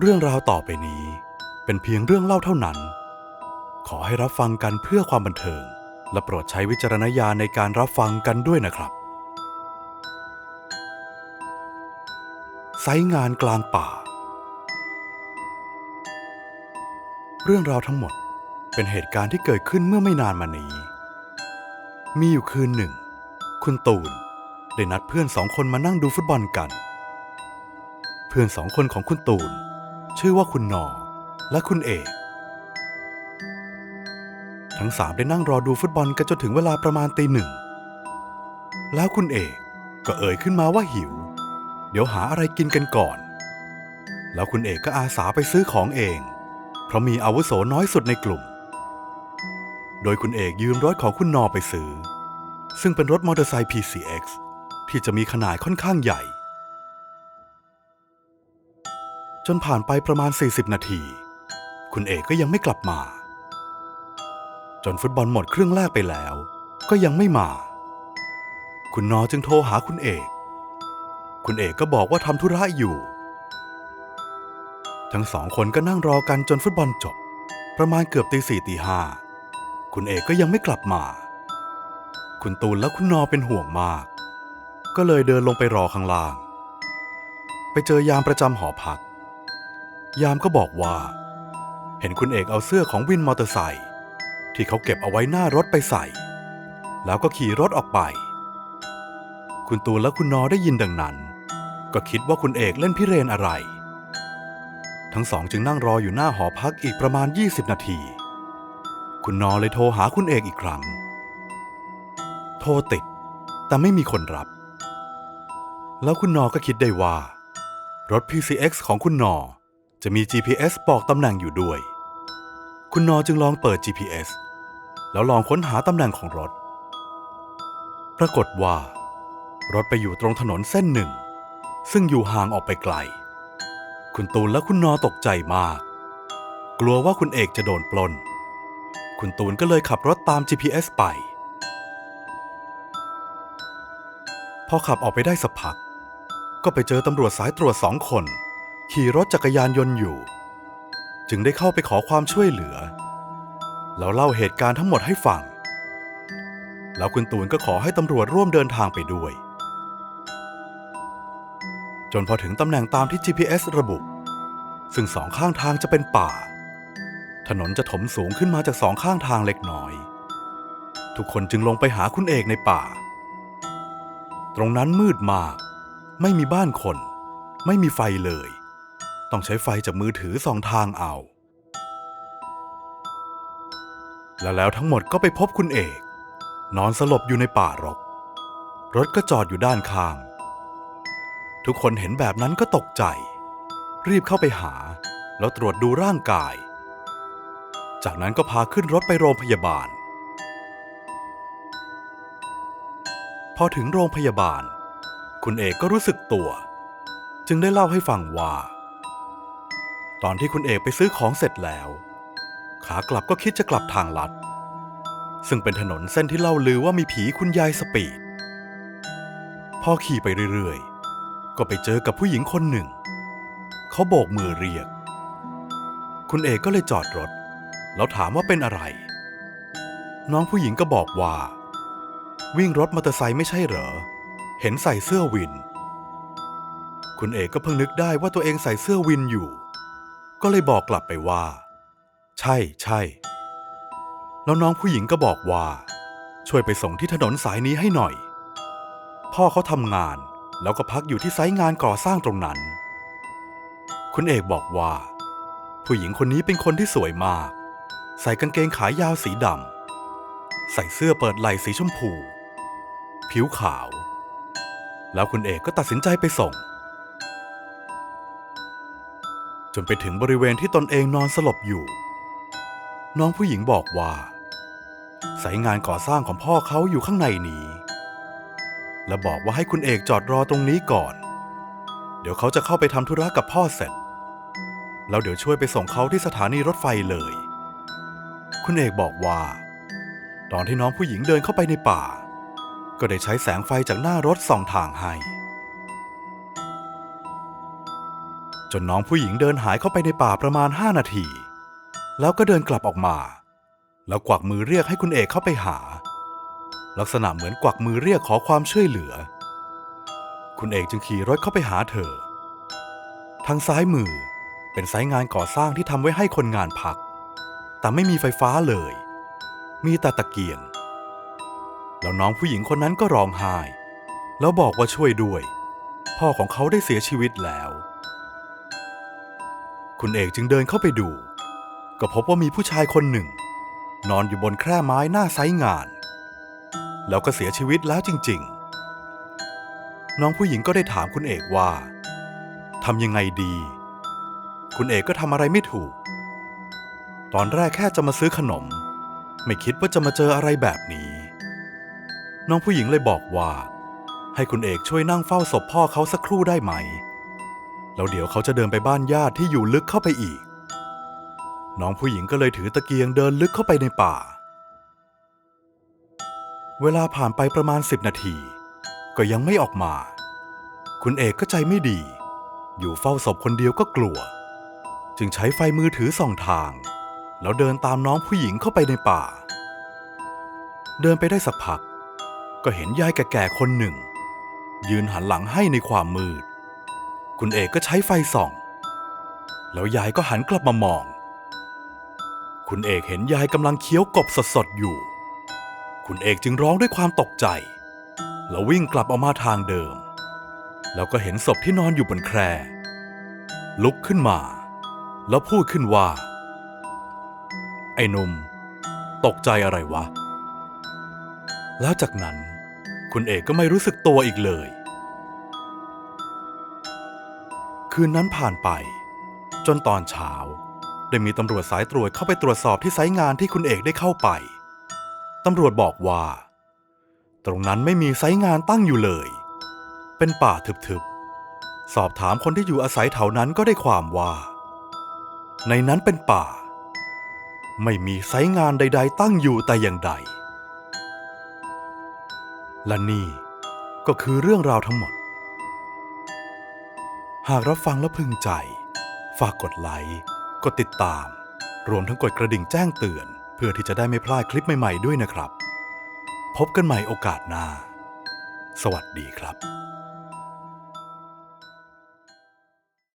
เรื่องราวต่อไปนี้ เป็นเพียงเรื่องเล่าเท่านั้น ขอให้รับฟังกันเพื่อความบันเทิง และโปรดใช้วิจารณญาณในการรับฟังกันด้วยนะครับ ไซงานกลางป่า เรื่องราวทั้งหมดเป็นเหตุการณ์ที่เกิดขึ้นเมื่อไม่นานมานี้ มีอยู่คืนหนึ่ง คุณตูนได้นัดเพื่อนสองคนมานั่งดูฟุตบอลกัน เพื่อนสองคนของคุณตูน ชื่อว่าคุณนอ และคุณเอก ทั้งสามได้นั่งรอดูฟุตบอลกันจนถึงเวลาประมาณตีหนึ่ง แล้วคุณเอกก็เอ่ยขึ้นมาว่าหิว เดี๋ยวหาอะไรกินกันก่อน แล้วคุณเอกก็อาสาไปซื้อของเอง เพราะมีอาวุโสน้อยสุดในกลุ่ม โดยคุณเอกยืมรถของคุณนอไปซื้อ ซึ่งเป็นรถมอเตอร์ไซค์ PCX ที่จะมีขนาดค่อนข้างใหญ่ จนผ่านไปประมาณ 40 นาที คุณเอกก็ยังไม่กลับมา จนฟุตบอลหมดครึ่งแรกไปแล้ว ก็ยังไม่มา คุณนอจึงโทรหาคุณเอก คุณเอกก็บอกว่าทำธุระอยู่ ทั้งสองคนก็นั่งรอกันจนฟุตบอลจบ ประมาณเกือบตีสี่ตีห้าคุณเอกก็ยังไม่กลับมา คุณตูนและคุณนอเป็นห่วงมาก ก็เลยเดินลงไปรอข้างล่าง ไปเจอยามประจำหอพัก ยามก็บอกว่า เห็นคุณเอกเอาเสื้อของวินมอเตอร์ไซค์ที่เขาเก็บเอาไว้หน้ารถไปใส่ แล้วก็ขี่รถออกไป คุณตูนและคุณนอได้ยินดังนั้น ก็คิดว่าคุณเอกเล่นพิเรนอะไร ทั้งสองจึงนั่งรออยู่หน้าหอพักอีกประมาณ 20 นาที คุณนอเลยโทรหาคุณเอกอีกครั้ง โทรติด แต่ไม่มีคนรับ แล้วคุณนอก็คิดได้ว่า รถ PCX ของคุณนอ จะมี GPS บอกตำแหน่งอยู่ด้วย คุณนอจึงลองเปิด GPS แล้วลองค้นหาตำแหน่งของรถ ปรากฏว่า รถไปอยู่ตรงถนนเส้นหนึ่ง ซึ่งอยู่ห่างออกไปไกล คุณตูนและคุณนอตกใจมาก กลัวว่าคุณเอกจะโดนปล้น คุณตูนก็เลยขับรถตาม GPS ไป พอขับออกไปได้สักพัก ก็ไปเจอตำรวจสายตรวจสองคน ขี่รถจักรยานยนต์อยู่ จึงได้เข้าไปขอความช่วยเหลือ แล้วเล่าเหตุการณ์ทั้งหมดให้ฟัง แล้วคุณตูนก็ขอให้ตำรวจร่วมเดินทางไปด้วย จนพอถึงตำแหน่งตามที่ GPS ระบุ ซึ่งสองข้างทางจะเป็นป่า ถนนจะถมสูงขึ้นมาจากสองข้างทางเล็กน้อย ทุกคนจึงลงไปหาคุณเอกในป่า ตรงนั้นมืดมาก ไม่มีบ้านคน ไม่มีไฟเลย ต้องใช้ไฟจากมือถือส่องทางเอา และแล้วทั้งหมดก็ไปพบคุณเอก นอนสลบอยู่ในป่ารก รถก็จอดอยู่ด้านข้าง ทุกคนเห็นแบบนั้นก็ตกใจ รีบเข้าไปหา แล้วตรวจดูร่างกาย จากนั้นก็พาขึ้นรถไปโรงพยาบาล พอถึงโรงพยาบาล คุณเอกก็รู้สึกตัว จึงได้เล่าให้ฟังว่า ตอนที่คุณเอกไปซื้อของเสร็จแล้ว ขากลับก็คิดจะกลับทางลัด ซึ่งเป็นถนนเส้นที่เล่าลือว่ามีผีคุณยายสปีด พอขี่ไปเรื่อยๆ ก็ไปเจอกับผู้หญิงคนหนึ่ง เขาโบกมือเรียก คุณเอกก็เลยจอดรถ แล้วถามว่าเป็นอะไร น้องผู้หญิงก็บอกว่า วิ่งรถมอเตอร์ไซค์ไม่ใช่เหรอ เห็นใส่เสื้อวิน คุณเอกก็เพิ่งนึกได้ว่าตัวเองใส่เสื้อวินอยู่ ก็เลยบอกกลับไปว่า ใช่ใช่ แล้วน้องผู้หญิงก็บอกว่า ช่วยไปส่งที่ถนนสายนี้ให้หน่อย พ่อเขาทำงานแล้วก็พักอยู่ที่ไซต์งานก่อสร้างตรงนั้น คุณเอกบอกว่า ผู้หญิงคนนี้เป็นคนที่สวยมาก ใส่กางเกงขายาวสีดำใส่เสื้อเปิดไหล่สีชมพู ผิวขาว แล้วคุณเอกก็ตัดสินใจไปส่ง จนไปถึงบริเวณที่ตนเองนอนสลบอยู่ น้องผู้หญิงบอกว่า สายงานก่อสร้างของพ่อเขาอยู่ข้างในนี้ และบอกว่าให้คุณเอกจอดรอตรงนี้ก่อน เดี๋ยวเขาจะเข้าไปทำธุระกับพ่อเสร็จ แล้วเดี๋ยวช่วยไปส่งเขาที่สถานีรถไฟเลย คุณเอกบอกว่า ตอนที่น้องผู้หญิงเดินเข้าไปในป่า ก็ได้ใช้แสงไฟจากหน้ารถส่องทางให้ จนน้องผู้หญิงเดินหายเข้าไปในป่าประมาณ 5 นาที แล้วก็เดินกลับออกมา แล้วกวักมือเรียกให้คุณเอกเข้าไปหา ลักษณะเหมือนกวักมือเรียกขอความช่วยเหลือ คุณเอกจึงขี่รถเข้าไปหาเธอ ทางซ้ายมือเป็นไซต์งานก่อสร้างที่ทำไว้ให้คนงานพัก แต่ไม่มีไฟฟ้าเลย มีแต่ตะเกียง แล้วน้องผู้หญิงคนนั้นก็ร้องไห้ แล้วบอกว่าช่วยด้วย พ่อของเขาได้เสียชีวิตแล้ว คุณเอกจึงเดินเข้าไปดู ก็พบว่ามีผู้ชายคนหนึ่ง นอนอยู่บนแคร่ไม้หน้าไซงาน แล้วก็เสียชีวิตแล้วจริง ๆ น้องผู้หญิงก็ได้ถามคุณเอกว่าทำยังไงดี คุณเอกก็ทำอะไรไม่ถูก ตอนแรกแค่จะมาซื้อขนม ไม่คิดว่าจะมาเจออะไรแบบนี้ น้องผู้หญิงเลยบอกว่า ให้คุณเอกช่วยนั่งเฝ้าศพพ่อเขาสักครู่ได้ไหม แล้วเดี๋ยวเขาจะเดินไปบ้านญาติที่อยู่ลึกเข้าไปอีก น้องผู้หญิงก็เลยถือตะเกียงเดินลึกเข้าไปในป่า เวลาผ่านไปประมาณสิบนาที ก็ยังไม่ออกมา คุณเอกก็ใจไม่ดี อยู่เฝ้าศพคนเดียวก็กลัว จึงใช้ไฟมือถือส่องทาง แล้วเดินตามน้องผู้หญิงเข้าไปในป่า เดินไปได้สักพัก ก็เห็นยายแก่ๆคนหนึ่ง ยืนหันหลังให้ในความมืด คุณเอกก็ใช้ไฟส่อง แล้วยายก็หันกลับมามอง คุณเอกเห็นยายกำลังเคี้ยวกบสดๆอยู่ คุณเอกจึงร้องด้วยความตกใจ แล้ววิ่งกลับออกมาทางเดิม แล้วก็เห็นศพที่นอนอยู่บนแคร่ลุกขึ้นมา แล้วพูดขึ้นว่า ไอ้นุ่มตกใจอะไรวะ แล้วจากนั้น คุณเอกก็ไม่รู้สึกตัวอีกเลย คืนนั้นผ่านไป จนตอนเช้า ได้มีตำรวจสายตรวจเข้าไปตรวจสอบที่ไซต์งานที่คุณเอกได้เข้าไป ตำรวจบอกว่า ตรงนั้นไม่มีไซต์งานตั้งอยู่เลย เป็นป่าทึบๆ สอบถามคนที่อยู่อาศัยแถวนั้นก็ได้ความว่า ในนั้นเป็นป่า ไม่มีไซต์งานใด ๆ ตั้งอยู่แต่อย่างใด และนี่ก็คือเรื่องราวทั้งหมด หากรับฟังแล้วพึงใจ ฝากกดไลค์ กดติดตาม รวมทั้งกดกระดิ่งแจ้งเตือน เพื่อที่จะได้ไม่พลาดคลิปใหม่ ๆ ด้วยนะครับ พบกันใหม่โอกาสหน้า สวัสดีครับ